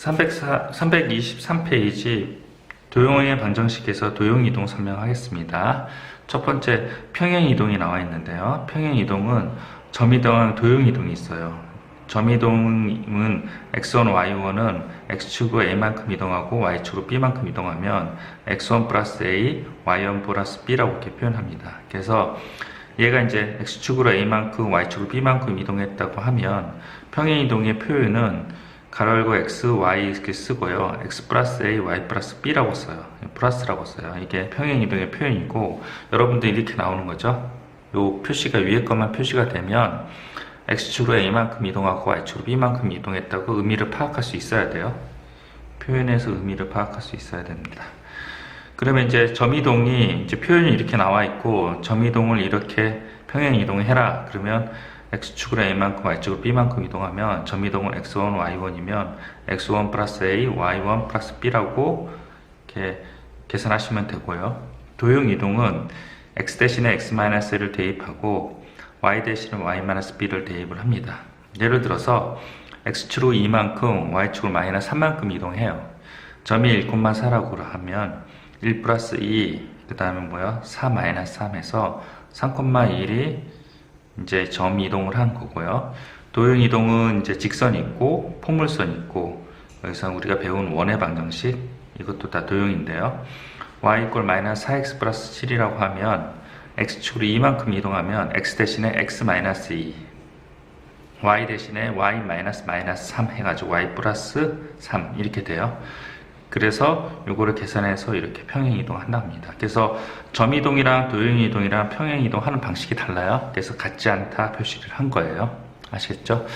304, 323페이지 도형의 방정식에서 도형 이동 설명하겠습니다. 첫 번째 평행 이동이 나와 있는데요. 평행 이동은 점 이동랑 도형 이동이 있어요. 점 이동은 x1, y1은 x축으로 a만큼 이동하고 y축으로 b만큼 이동하면 x1 플러스 a, y1 플러스 b라고 이렇게 표현합니다. 그래서 얘가 이제 x축으로 a만큼 y축으로 b만큼 이동했다고 하면 평행 이동의 표현은 가로 열고 x, y 이렇게 쓰고요. x 플러스 a, y 플러스 b라고 써요. 플러스라고 써요. 이게 평행 이동의 표현이고 여러분들 이렇게 나오는 거죠. 요 표시가 위에 것만 표시가 되면 x축으로 a만큼 이동하고 y축으로 b만큼 이동했다고 의미를 파악할 수 있어야 돼요. 표현에서 의미를 파악할 수 있어야 됩니다. 그러면 이제 점이동이 이제 표현이 이렇게 나와 있고 점이동을 이렇게 평행 이동해라. 그러면 x축으로 a만큼 y축으로 b만큼 이동하면 점이동은 x1, y1이면 x1 플러스 a, y1 플러스 b라고 이렇게 계산하시면 되고요. 도형 이동은 x 대신에 x-를 대입하고 y 대신에 y-b를 대입을 합니다. 예를 들어서 x축으로 2만큼 y축으로 마이너스 3만큼 이동해요. 점이 1,4라고 하면 1 플러스 2, 그 다음에 뭐야? 4 마이너스 3에서 3,1이 이제 점 이동을 한 거고요. 도형 이동은 이제 직선 있고 포물선 있고 여기서 우리가 배운 원의 방정식 이것도 다 도형인데요. y 이꼴 마이너스 4x 플러스 7이라고 하면 x축으로 2만큼 이동하면 x 대신에 x 마이너스 2 y 대신에 y 마이너스 마이너스 3 해가지고 y 플러스 3 이렇게 돼요. 그래서 요거를 계산해서 이렇게 평행 이동한답니다. 그래서 점 이동이랑 도형 이동이랑 평행 이동하는 방식이 달라요. 그래서 같지 않다 표시를 한 거예요. 아시겠죠?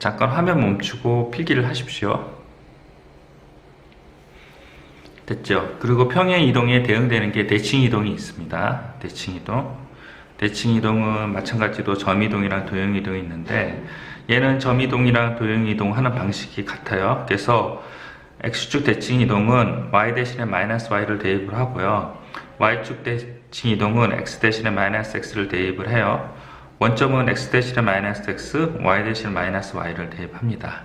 잠깐 화면 멈추고 필기를 하십시오. 됐죠? 그리고 평행 이동에 대응되는 게 대칭 이동이 있습니다. 대칭 이동. 대칭 이동은 마찬가지로 점 이동이랑 도형 이동이 있는데 얘는 점 이동이랑 도형 이동 하는 방식이 같아요. 그래서 x축 대칭 이동은 y 대신에 마이너스 y를 대입을 하고요. y축 대칭 이동은 x 대신에 마이너스 x를 대입을 해요. 원점은 x 대신에 마이너스 x, y 대신에 마이너스 y를 대입합니다.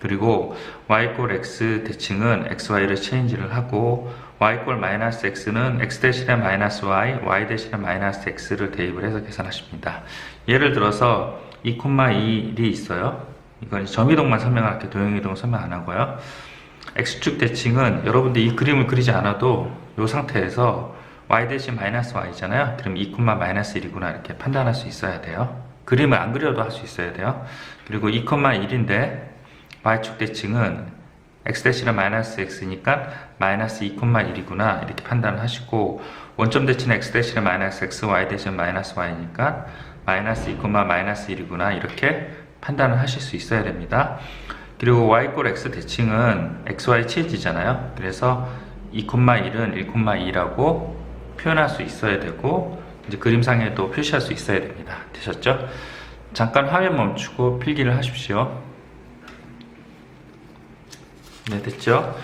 그리고 y 꼴 x 대칭은 x, y를 체인지를 하고 y 꼴 마이너스 x는 x 대신에 마이너스 y, y 대신에 마이너스 x를 대입을 해서 계산하십니다. 예를 들어서 2,1이 있어요. 이건 점이동만 설명할게 도형이동 설명 안 하고요. X축 대칭은 여러분들 이 그림을 그리지 않아도 이 상태에서 y 대신 마이너스 y잖아요. 그럼 2, 마이너스 1이구나 이렇게 판단할 수 있어야 돼요. 그림을 안 그려도 할 수 있어야 돼요. 그리고 2,1인데 y축 대칭은 x 대신에 마이너스 x니까 마이너스 2,1이구나 이렇게 판단을 하시고 원점 대칭 x 대신에 마이너스 x, y 대신 마이너스 y니까 마이너스 2, 마이너스 1이구나 이렇게 판단을 하실 수 있어야 됩니다. 그리고 y 꼴 x 대칭은 xy 체지잖아요. 그래서 2,1은 1,2라고 표현할 수 있어야 되고 이제 그림상에도 표시할 수 있어야 됩니다. 되셨죠? 잠깐 화면 멈추고 필기를 하십시오. 네, 됐죠?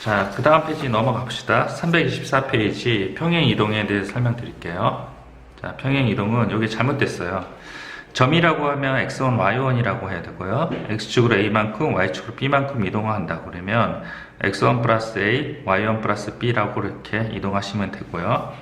자, 그 다음 페이지 넘어가 봅시다. 324페이지 평행 이동에 대해서 설명드릴게요. 자, 평행 이동은 여기 잘못됐어요. 점이라고 하면 x1, y1이라고 해야 되고요. x축으로 a만큼, y축으로 b만큼 이동한다 그러면 x1 플러스 a, y1 플러스 b라고 이렇게 이동하시면 되고요.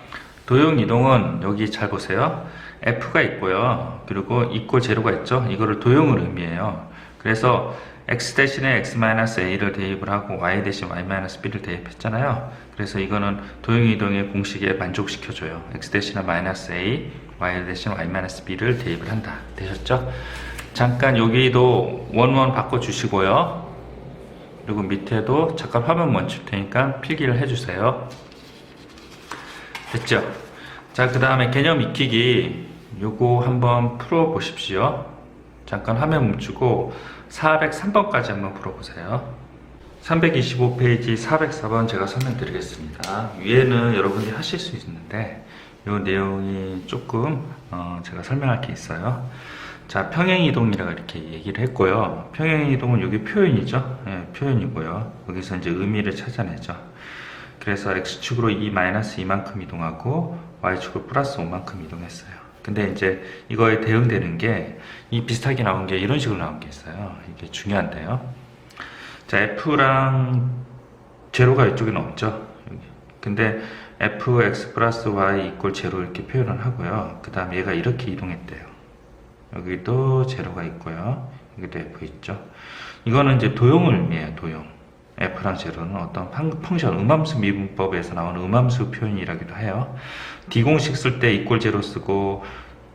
도형 이동은 여기 잘 보세요. f가 있고요. 그리고 이꼴 제로가 있죠. 이거를 도형을 의미해요. 그래서 x 대신에 x-a를 대입을 하고 y 대신 y-b를 대입했잖아요. 그래서 이거는 도형 이동의 공식에 만족시켜줘요. x 대신에 a, y 대신 y-b를 대입을 한다. 되셨죠? 잠깐 여기도 원원 바꿔주시고요. 그리고 밑에도 잠깐 화면 멈출 테니까 필기를 해주세요. 됐죠? 자, 그 다음에 개념 익히기 요거 한번 풀어 보십시오. 잠깐 화면 멈추고 403번까지 한번 풀어보세요. 325페이지 404번 제가 설명드리겠습니다. 위에는 여러분들이 하실 수 있는데 이 내용이 조금 어, 제가 설명할 게 있어요. 자, 평행이동이라고 이렇게 얘기를 했고요. 평행이동은 여기 표현이죠. 예, 표현이고요. 여기서 이제 의미를 찾아내죠. 그래서 x축으로 2 마이너스 2만큼 이동하고 y축으로 플러스 5만큼 이동했어요. 근데 이제 이거에 대응되는 게 이 비슷하게 나온 게 이런 식으로 나온 게 있어요. 이게 중요한데요. 자, F랑 제로가 이쪽에는 없죠. 여기. 근데 fx 플러스 y 이꼴 제로 이렇게 표현을 하고요. 그 다음 얘가 이렇게 이동했대요. 여기도 제로가 있고요. 여기도 f 있죠. 이거는 이제 도형을 의미해요. 도형. f랑 제로는 어떤 팡- 펑션, 음함수 미분법에서 나오는 음함수 표현이라기도 해요. D공식 쓸 때 이꼴 제로 쓰고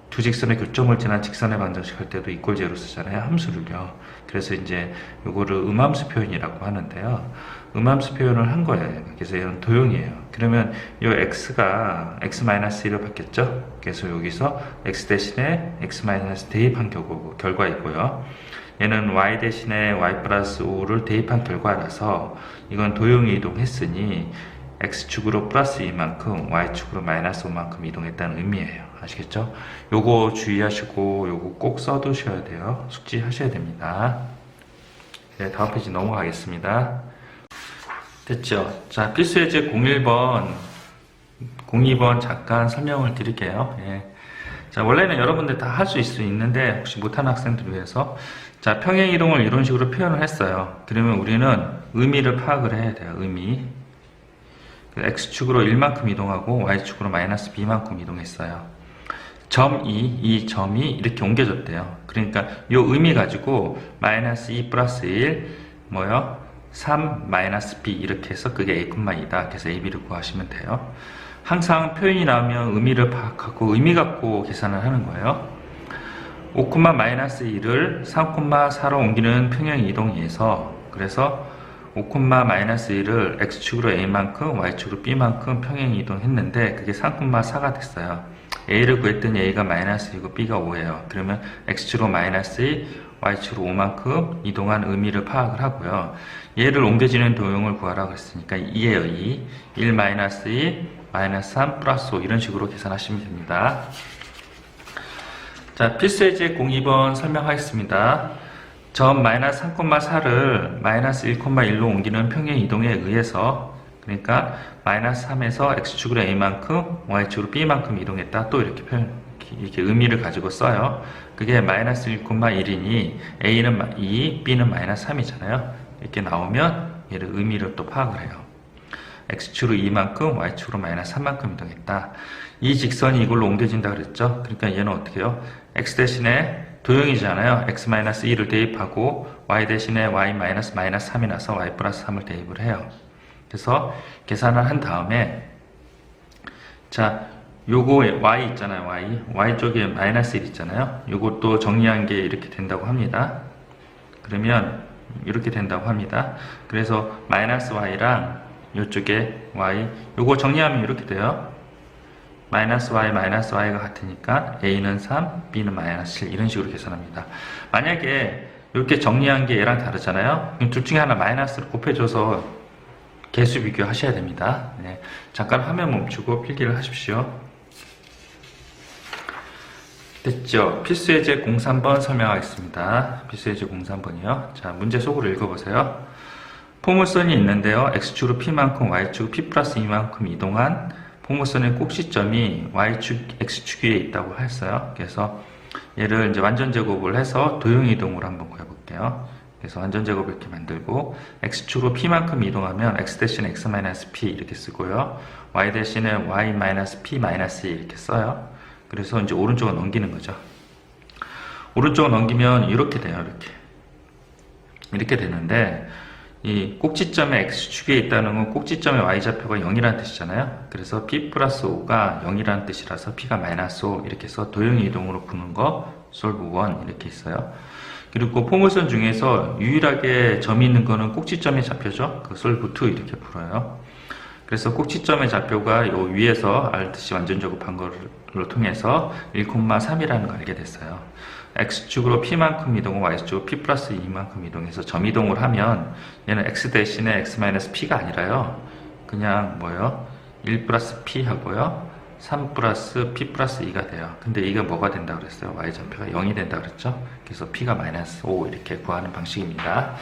두 직선의 교점을 지난 직선의 방정식 할 때도 이꼴 제로 쓰잖아요. 함수를요. 그래서 이제 요거를 음함수 표현이라고 하는데요. 음함수 표현을 한 거예요. 그래서 이건 도형이에요. 그러면 요 x가 x-1로 바뀌었죠? 그래서 여기서 x 대신에 x- 대입한 결과, 결과이고요. 얘는 y 대신에 y 플러스 5를 대입한 결과라서 이건 도형이 이동했으니 x축으로 플러스 2만큼 y축으로 마이너스 5만큼 이동했다는 의미예요. 아시겠죠? 요거 주의하시고 요거 꼭 써두셔야 돼요. 숙지하셔야 됩니다. 네, 다음 페이지 넘어가겠습니다. 됐죠? 자, 필수 예제 01번, 02번 잠깐 설명을 드릴게요. 예. 자, 원래는 여러분들 다 할 수 있는데, 혹시 못하는 학생들을 위해서. 자, 평행 이동을 이런 식으로 표현을 했어요. 그러면 우리는 의미를 파악을 해야 돼요. 의미. 그 x축으로 1만큼 이동하고 y축으로 마이너스 b만큼 이동했어요. 점 2, 이 점이 이렇게 옮겨졌대요. 그러니까 이 의미 가지고 마이너스 2 플러스 1, 뭐요? 3 마이너스 b 이렇게 해서 그게 a, 2다. 그래서 a, b를 구하시면 돼요. 항상 표현이 나오면 의미를 파악하고 의미 갖고 계산을 하는 거예요. 5, 마이너스 1을 3, 4로 옮기는 평행 이동에서 그래서 5, 마이너스 1을 x축으로 a만큼 y축으로 b만큼 평행 이동했는데 그게 3, 4가 됐어요. a를 구했더니 a가 마이너스 2고 b가 5예요. 그러면 x축으로 마이너스 2, y축으로 5만큼 이동한 의미를 파악을 하고요. 얘를 옮겨지는 도형을 구하라고 했으니까 2예요. 2, 1 마이너스 2, 마이너스 3 플러스 5 이런 식으로 계산하시면 됩니다. 자, 필수예제 02번 설명하겠습니다. 점 마이너스 3,4를 마이너스 1,1로 옮기는 평행 이동에 의해서 그러니까 마이너스 3에서 x축으로 a만큼 y축으로 b만큼 이동했다. 또 이렇게 표현 이렇게 의미를 가지고 써요. 그게 마이너스 1,1이니 a는 2, b는 마이너스 3이잖아요. 이렇게 나오면 얘를 의미를 또 파악을 해요. x축으로 2만큼 y축으로 마이너스 3만큼 이동했다. 이 직선이 이걸로 옮겨진다 그랬죠. 그러니까 얘는 어떻게 해요? x 대신에 도형이잖아요. x-2를 대입하고 y 대신에 y 마이너스 마이너스 3이 나서 y 플러스 3을 대입을 해요. 그래서 계산을 한 다음에 자 요거 y 있잖아요. y y 쪽에 마이너스 1 있잖아요. 요것도 정리한 게 이렇게 된다고 합니다. 그러면 이렇게 된다고 합니다. 그래서 마이너스 y랑 이쪽에 y 요거 정리하면 이렇게 돼요. 마이너스 y 마이너스 y가 같으니까 a는 3, b는 마이너스 7 이런 식으로 계산합니다. 만약에 이렇게 정리한 게 얘랑 다르잖아요. 그럼 둘 중에 하나 마이너스를 곱해줘서 개수 비교하셔야 됩니다. 네, 잠깐 화면 멈추고 필기를 하십시오. 됐죠? 필수예제 03번 설명하겠습니다. 필수예제 03번이요. 자, 문제 속으로 읽어보세요. 포물선이 있는데요. x축으로 p만큼 y축 p 플러스 2만큼 이동한 포물선의 꼭지점이 y축, x축 위에 있다고 했어요. 그래서 얘를 이제 완전 제곱을 해서 도형 이동으로 한번 구해볼게요. 그래서 완전 제곱을 이렇게 만들고 x축으로 p만큼 이동하면 x 대신에 x-p 이렇게 쓰고요. y 대신에 y-p-2 이렇게 써요. 그래서 이제 오른쪽을 넘기는 거죠. 오른쪽을 넘기면 이렇게 돼요. 이렇게. 이렇게 되는데 이 꼭지점에 x축에 있다는 건 꼭지점의 y좌표가 0이라는 뜻이잖아요. 그래서 p 플러스 5가 0이라는 뜻이라서 p가 마이너스 5 이렇게 해서 도형 이동으로 푸는 거 솔브 1 이렇게 있어요. 그리고 포물선 중에서 유일하게 점이 있는 거는 꼭지점의 좌표죠. 그 솔브 2 이렇게 풀어요. 그래서 꼭지점의 좌표가 요 위에서 알듯이 완전 제곱 한 거를 통해서 1,3이라는 걸 알게 됐어요. X축으로 p만큼 이동은 y축으로 p 플러스 2만큼 이동해서 점 이동을 하면 얘는 x 대신에 x-p가 아니라요. 그냥 뭐요? 1 플러스 p 하고요. 3 플러스 p 플러스 2가 돼요. 근데 이가 뭐가 된다 그랬어요? y좌표가 0이 된다 그랬죠? 그래서 p가 마이너스 5 이렇게 구하는 방식입니다.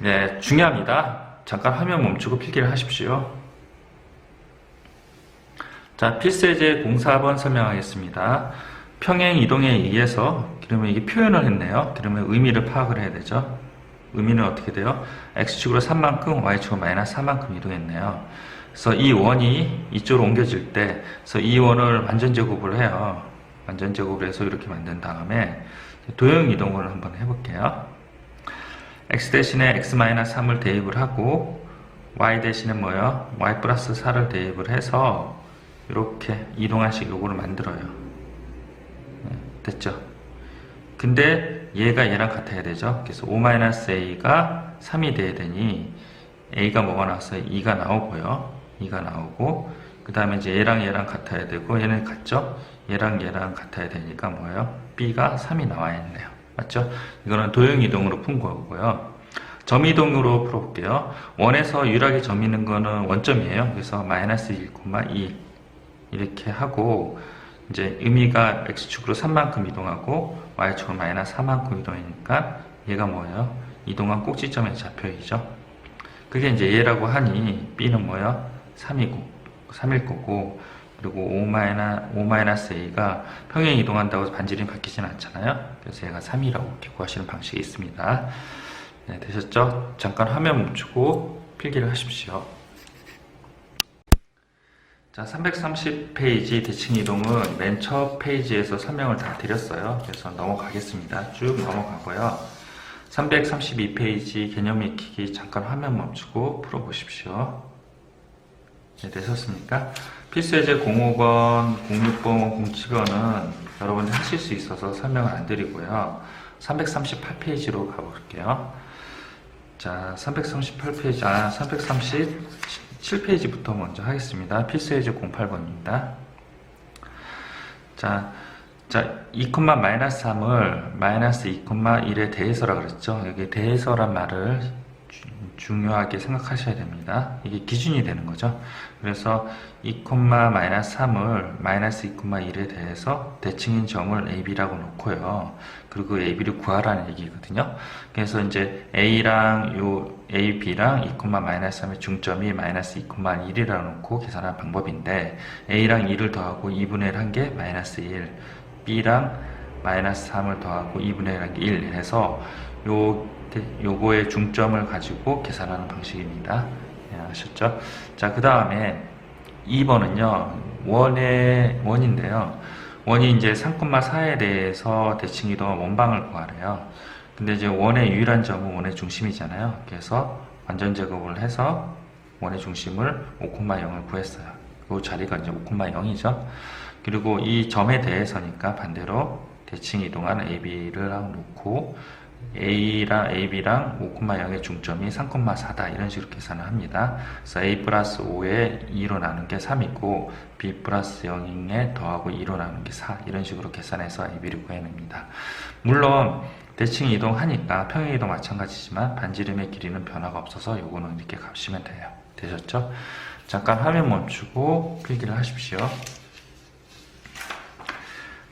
네, 중요합니다. 잠깐 화면 멈추고 필기를 하십시오. 자, 필수예제 04번 설명하겠습니다. 평행 이동에 의해서 그러면 이게 표현을 했네요. 그러면 의미를 파악을 해야 되죠. 의미는 어떻게 돼요? x축으로 3만큼, y축으로 마이너스 4만큼 이동했네요. 그래서 이 원이 이쪽으로 옮겨질 때, 그래서 이 원을 완전 제곱을 해요. 완전 제곱을 해서 이렇게 만든 다음에 도형 이동을 한번 해볼게요. x 대신에 x 마이너스 3을 대입을 하고 y 대신에 뭐요? y 플러스 4를 대입을 해서 이렇게 이동한 식으로 만들어요. 네, 됐죠? 근데 얘가 얘랑 같아야 되죠. 그래서 5-a가 3이 돼야 되니 a가 뭐가 나왔어요? 2가 나오고요. 2가 나오고 그 다음에 이제 얘랑 얘랑 같아야 되고 얘는 같죠? 얘랑 얘랑 같아야 되니까 뭐예요? b가 3이 나와야 했네요. 맞죠? 이거는 도형 이동으로 푼 거고요. 점 이동으로 풀어볼게요. 원에서 유일하게 점 있는 거는 원점이에요. 그래서 마이너스 1,2 이렇게 하고 이제 의미가 x축으로 3만큼 이동하고 y축으로 마이너스 4만큼 이동하니까 얘가 뭐예요? 이동한 꼭지점의 좌표이죠. 그게 이제 얘라고 하니 b는 뭐예요? 3이고 3일 거고 그리고 5 마이너스 a가 평행 이동한다고 반지름이 바뀌진 않잖아요. 그래서 얘가 3이라고 이렇게 구하시는 방식이 있습니다. 네, 되셨죠? 잠깐 화면 멈추고 필기를 하십시오. 자, 330페이지 대칭 이동은 맨 첫 페이지에서 설명을 다 드렸어요. 그래서 넘어가겠습니다. 쭉 넘어가고요. 332페이지 개념 익히기 잠깐 화면 멈추고 풀어보십시오. 네, 되셨습니까? 필수예제 05번, 06번, 07번은 여러분들 하실 수 있어서 설명을 안 드리고요. 338페이지로 가볼게요. 자, 338페이지, 아, 337페이지부터 먼저 하겠습니다. 필수예제 08번입니다. 자, 자, 2, 마이너스 3을 마이너스 2,1에 대해서라 그랬죠. 여기 대해서란 말을 주- 중요하게 생각하셔야 됩니다. 이게 기준이 되는 거죠. 그래서 2, 마이너스 3을 마이너스 2,1에 대해서 대칭인 점을 AB라고 놓고요. 그리고 AB를 구하라는 얘기거든요. 그래서 이제 A랑 요 AB랑 2, 마이너스 3의 중점이 마이너스 2,1이라고 놓고 계산한 방법인데 A랑 2를 더하고 2분의 1 한 게 마이너스 1 B랑 마이너스 3을 더하고 2분의 1 한 게 1 해서 요, 요거의 중점을 가지고 계산하는 방식입니다. 예, 아셨죠? 자, 그 다음에 2번은요, 원의, 원인데요. 원이 이제 3,4에 대해서 대칭 이동한 원방을 구하래요. 근데 이제 원의 유일한 점은 원의 중심이잖아요. 그래서 완전 제곱을 해서 원의 중심을 5,0을 구했어요. 그 자리가 이제 5,0이죠. 그리고 이 점에 대해서니까 반대로 대칭 이동한 AB를 놓고 A랑 AB랑 5,0의 중점이 3,4다 이런 식으로 계산을 합니다. 그래서 A 플러스 5에 2로 나눈 게 3이고 B 플러스 0에 더하고 2로 나눈 게 4 이런 식으로 계산해서 AB를 구해냅니다. 물론 대칭 이동하니까 평행 이동 마찬가지지만 반지름의 길이는 변화가 없어서 요거는 이렇게 값이면 돼요. 되셨죠? 잠깐 화면 멈추고 필기를 하십시오.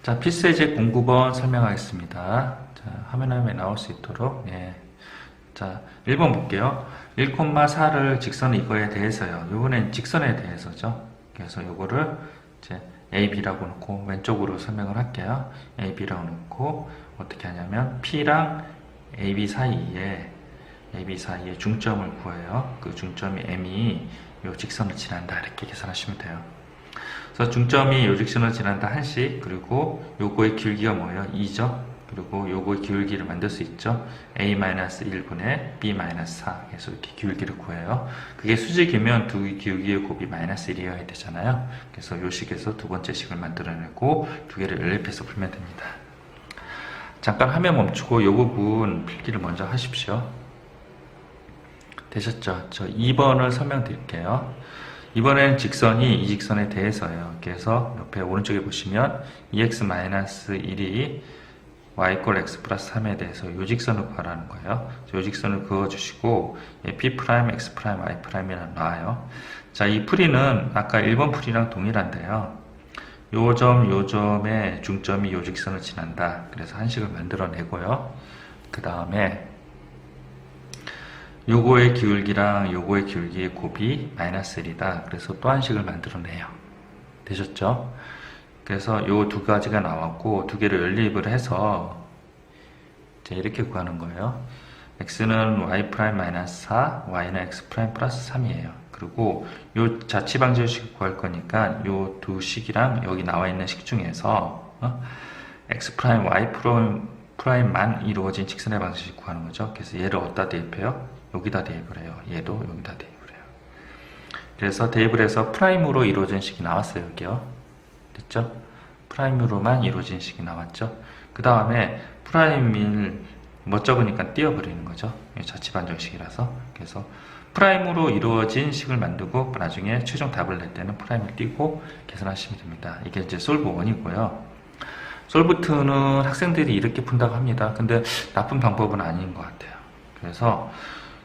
자, 필수예제 09번 설명하겠습니다. 자, 화면 화면에 나올 수 있도록, 예. 자, 1번 볼게요. 1,4를 직선 이거에 대해서요. 요번엔 직선에 대해서죠. 그래서 요거를 이제 AB라고 놓고 왼쪽으로 설명을 할게요. AB라고 놓고 어떻게 하냐면 P랑 AB 사이에 AB 사이에 중점을 구해요. 그 중점이 M이 요 직선을 지난다 이렇게 계산하시면 돼요. 그래서 중점이 요 직선을 지난다 한씩 그리고 요거의 길기가 뭐예요? 2죠. 그리고 요거의 기울기를 만들 수 있죠. a-1분의 b-4 그래서 이렇게 기울기를 구해요. 그게 수직이면 두 기울기의 곱이 마이너스 1이어야 되잖아요. 그래서 요 식에서 두 번째 식을 만들어내고 두 개를 연립해서 풀면 됩니다. 잠깐 화면 멈추고 요 부분 필기를 먼저 하십시오. 되셨죠? 저 2번을 설명드릴게요. 이번엔 직선이 이 직선에 대해서예요. 그래서 옆에 오른쪽에 보시면 2x-1이 y 꼴 x 플러스 3에 대해서 요 직선을 구하라는 거예요. 요 직선을 그어주시고 예, p 프라임, x 프라임, y 프라임이랑 나와요. 자, 이 풀이는 아까 1번 풀이랑 동일한데요. 요 점, 요 점의 중점이 요 직선을 지난다. 그래서 한식을 만들어내고요. 그 다음에 요거의 기울기랑 요거의 기울기의 곱이 마이너스 1이다. 그래서 또 한식을 만들어내요. 되셨죠? 그래서 요 두 가지가 나왔고 두 개를 연립을 해서 이제 이렇게 구하는 거예요. x는 y 프라임 마이너스 4, y는 x 프라임 플러스 3이에요. 그리고 요 자치 방정식 구할 거니까 요 두 식이랑 여기 나와 있는 식 중에서 어? x 프라임 y 프라임 프라임만 이루어진 직선의 방정식 구하는 거죠. 그래서 얘를 어디다 대입해요? 여기다 대입을 해요. 얘도 여기다 대입을 해요. 그래서 대입을 해서 프라임으로 이루어진 식이 나왔어요. 여기요. 됐죠? 프라임으로만 이루어진 식이 나왔죠. 그 다음에 프라임을 못 적으니까 띄워버리는 거죠. 자치 반정식이라서. 그래서 프라임으로 이루어진 식을 만들고 나중에 최종 답을 낼 때는 프라임을 띄고 계산하시면 됩니다. 이게 이제 솔브 1이고요. 솔브 2는 학생들이 이렇게 푼다고 합니다. 근데 나쁜 방법은 아닌 것 같아요. 그래서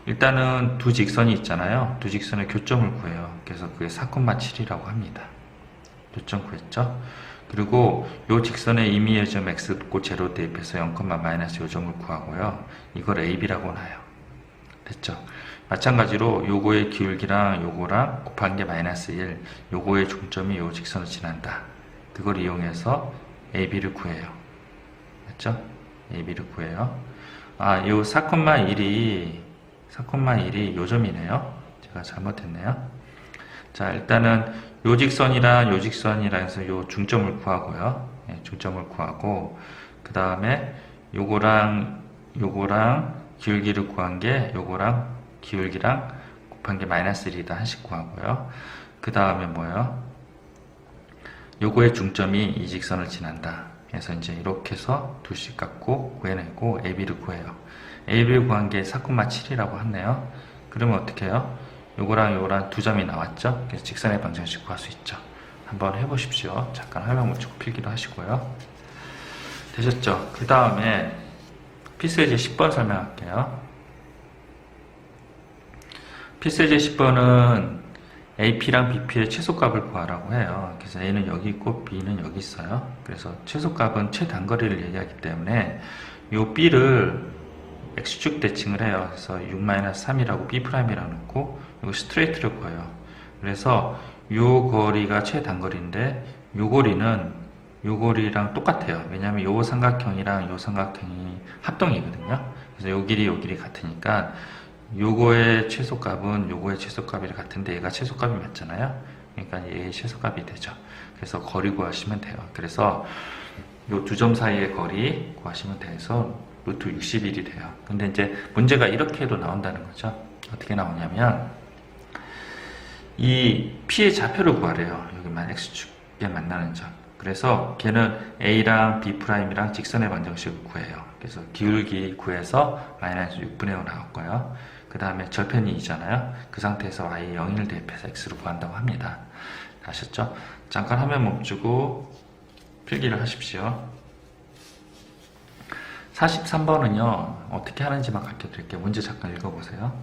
일단은 두 직선이 있잖아요. 두 직선의 교점을 구해요. 그래서 그게 4,7이라고 합니다. 교점 구했죠? 그리고 요 직선의 임의의 점 x고 제로 대입해서 0, 마이너스 요점을 구하고요. 이걸 ab라고 놔요. 됐죠? 마찬가지로 요거의 기울기랑 요거랑 곱한 게 마이너스 1, 요거의 중점이 요 직선을 지난다. 그걸 이용해서 ab를 구해요. 됐죠? ab를 구해요. 아, 요 4,1이 4,1이 요점이네요. 제가 잘못했네요. 자, 일단은 요 직선이랑 요 직선이라 해서 요 중점을 구하고요. 예, 중점을 구하고 그 다음에 요거랑 요거랑 기울기를 구한 게 요거랑 기울기랑 곱한 게 마이너스 1이다 한식 구하고요. 그 다음에 뭐예요? 요거의 중점이 이 직선을 지난다. 그래서 이제 이렇게 해서 두씩 갖고 구해내고 AB를 구해요. AB를 구한 게 4,7이라고 했네요. 그러면 어떻게 해요? 요거랑 요거랑 두 점이 나왔죠? 그래서 직선의 방정식 구할 수 있죠. 한번 해보십시오. 잠깐 화면 멈추고 필기도 하시고요. 되셨죠? 그 다음에 피스에제 10번 설명할게요. 피스에제 10번은 AP랑 BP의 최소값을 구하라고 해요. 그래서 A는 여기 있고 B는 여기 있어요. 그래서 최소값은 최단거리를 얘기하기 때문에 요 B를 X축 대칭을 해요. 그래서 6-3이라고 B'이라고 놓고 이거 스트레이트를 구해요. 그래서 요 거리가 최단거리인데 요 거리는 요 거리랑 똑같아요. 왜냐하면 요 삼각형이랑 요 삼각형이 합동이거든요. 그래서 요 길이 요 길이 같으니까 요거의 최소값은 요거의 최소값이 같은데 얘가 최소값이 맞잖아요. 그러니까 얘의 최소값이 되죠. 그래서 거리 구하시면 돼요. 그래서 요 두 점 사이의 거리 구하시면 돼서 루트 61이 돼요. 근데 이제 문제가 이렇게 해도 나온다는 거죠. 어떻게 나오냐면 이 P의 좌표를 구하래요. 여기만 X축에 만나는 점. 그래서 걔는 A랑 B'이랑 직선의 방정식을 구해요. 그래서 기울기 구해서 마이너스 6분의 5 나왔고요. 그 다음에 절편이 2잖아요. 그 상태에서 Y의 0을 대입해서 X를 구한다고 합니다. 아셨죠? 잠깐 화면 멈추고 필기를 하십시오. 43번은요, 어떻게 하는지만 가르쳐 드릴게요. 문제 잠깐 읽어보세요.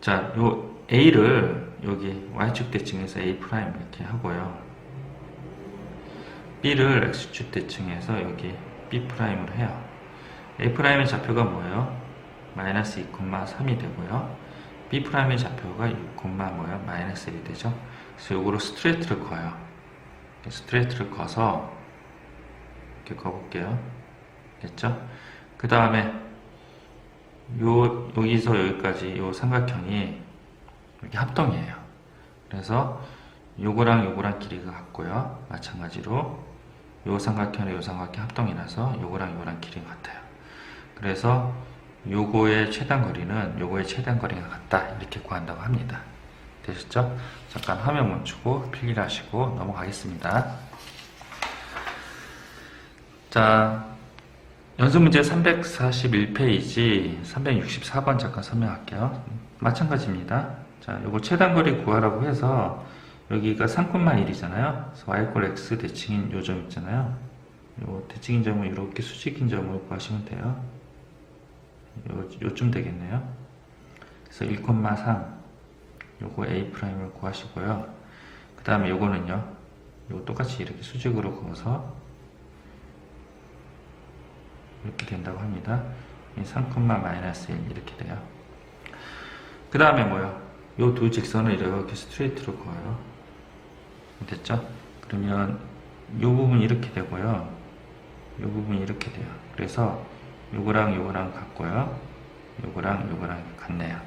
자, 요 A를 여기 Y축 대칭해서 A' 이렇게 하고요. B를 X축 대칭해서 여기 B'을 해요. A'의 좌표가 뭐예요? 마이너스 2,3이 되고요. B'의 좌표가 6, 뭐예요? 마이너스 1이 되죠. 그래서 요거로 스트레이트를 그어요. 스트레이트를 그어서 이렇게 그어볼게요. 됐죠? 그 다음에 요 여기서 여기까지 요 삼각형이 이렇게 합동이에요. 그래서 요거랑 요거랑 길이가 같고요. 마찬가지로 요 삼각형과 요 삼각형 합동이라서 요거랑 요거랑 길이가 같아요. 그래서 요거의 최단 거리는 요거의 최단 거리가 같다 이렇게 구한다고 합니다. 되셨죠? 잠깐 화면 멈추고 필기를 하시고 넘어가겠습니다. 자, 연습 문제 341페이지 364번 잠깐 설명할게요. 마찬가지입니다. 자, 요거 최단거리 구하라고 해서 여기가 3,1이잖아요. 그래서 y 꼴 x 대칭인 요 점 있잖아요. 요 대칭인 점을 이렇게 수직인 점으로 구하시면 돼요. 요, 요쯤 되겠네요. 그래서 1,3 요거 A'을 구하시고요. 그 다음에 요거는요. 요거 똑같이 이렇게 수직으로 그어서 이렇게 된다고 합니다. 3, 마이너스 1 이렇게 돼요. 그 다음에 뭐요? 요 두 직선을 이렇게 스트레이트로 그어요. 됐죠? 그러면 요 부분 이렇게 되고요. 요 부분이 이렇게 돼요. 그래서 요거랑 요거랑 같고요. 요거랑 요거랑 같네요.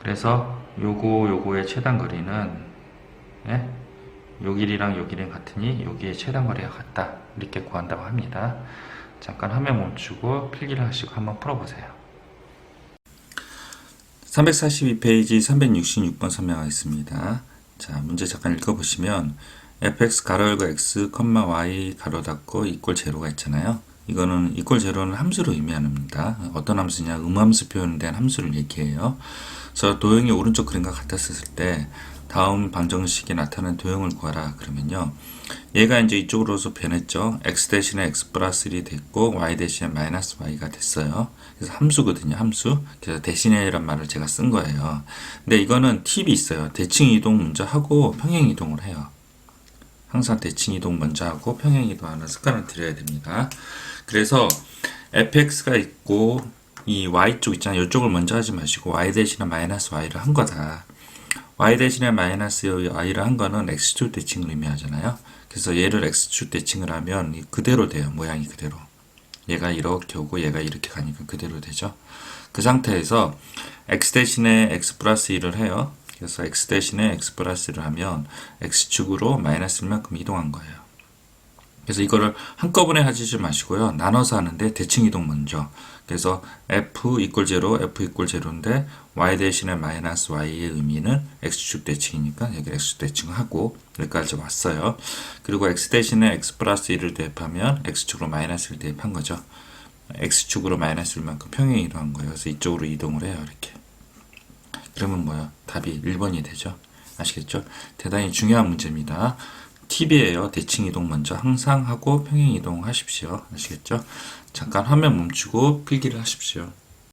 그래서 요거 요거의 최단 거리는 예? 요 길이랑 요 길이는 같으니 여기에 최단 거리가 같다 이렇게 구한다고 합니다. 잠깐 화면 멈추고 필기를 하시고 한번 풀어보세요. 342페이지 366번 설명하겠습니다. 자, 문제 잠깐 읽어보시면 fx 가로 열고 x, y 가로 닫고 이꼴 제로가 있잖아요. 이거는 이꼴 제로는 함수로 의미합니다. 어떤 함수냐? 음함수 대한 함수를 얘기해요. 그래서 도형이 오른쪽 그림과 같았을 때 다음 방정식에 나타나는 도형을 구하라 그러면요. 얘가 이제 이쪽으로서 변했죠. x 대신에 x 플러스 1이 됐고 y 대신에 마이너스 y가 됐어요. 그래서 함수거든요. 함수. 그래서 대신에란 말을 제가 쓴 거예요. 근데 이거는 팁이 있어요. 대칭 이동 먼저 하고 평행 이동을 해요. 항상 대칭 이동 먼저 하고 평행 이동하는 습관을 들여야 됩니다. 그래서 fx가 있고 이 y 쪽 있잖아요. 이쪽을 먼저 하지 마시고 y 대신에 마이너스 y를 한 거다. y 대신에 마이너스 y를 한 거는 x축 대칭을 의미하잖아요. 그래서 얘를 x축 대칭을 하면 이 그대로 돼요. 모양이 그대로. 얘가 이렇게 오고 얘가 이렇게 가니까 그대로 되죠. 그 상태에서 x 대신에 x 플러스 1을 해요. 그래서 x 대신에 x 플러스 1을 하면 x축으로 마이너스 1만큼 이동한 거예요. 그래서 이거를 한꺼번에 하시지 마시고요. 나눠서 하는데 대칭 이동 먼저. 그래서 f 이꼴 제로, f 이꼴 제로인데 y 대신에 마이너스 y의 의미는 x축 대칭이니까 여기 x축 대칭을 하고 여기까지 왔어요. 그리고 x 대신에 x 플러스 1을 대입하면 x축으로 마이너스 1 대입한 거죠. x축으로 마이너스 1만큼 평행 이동한 거예요. 그래서 이쪽으로 이동을 해요. 이렇게. 그러면 뭐야? 답이 1번이 되죠. 아시겠죠? 대단히 중요한 문제입니다. 팁이에요. 대칭 이동 먼저 항상 하고 평행 이동 하십시오. 아시겠죠? 잠깐 화면 멈추고 필기를 하십시오.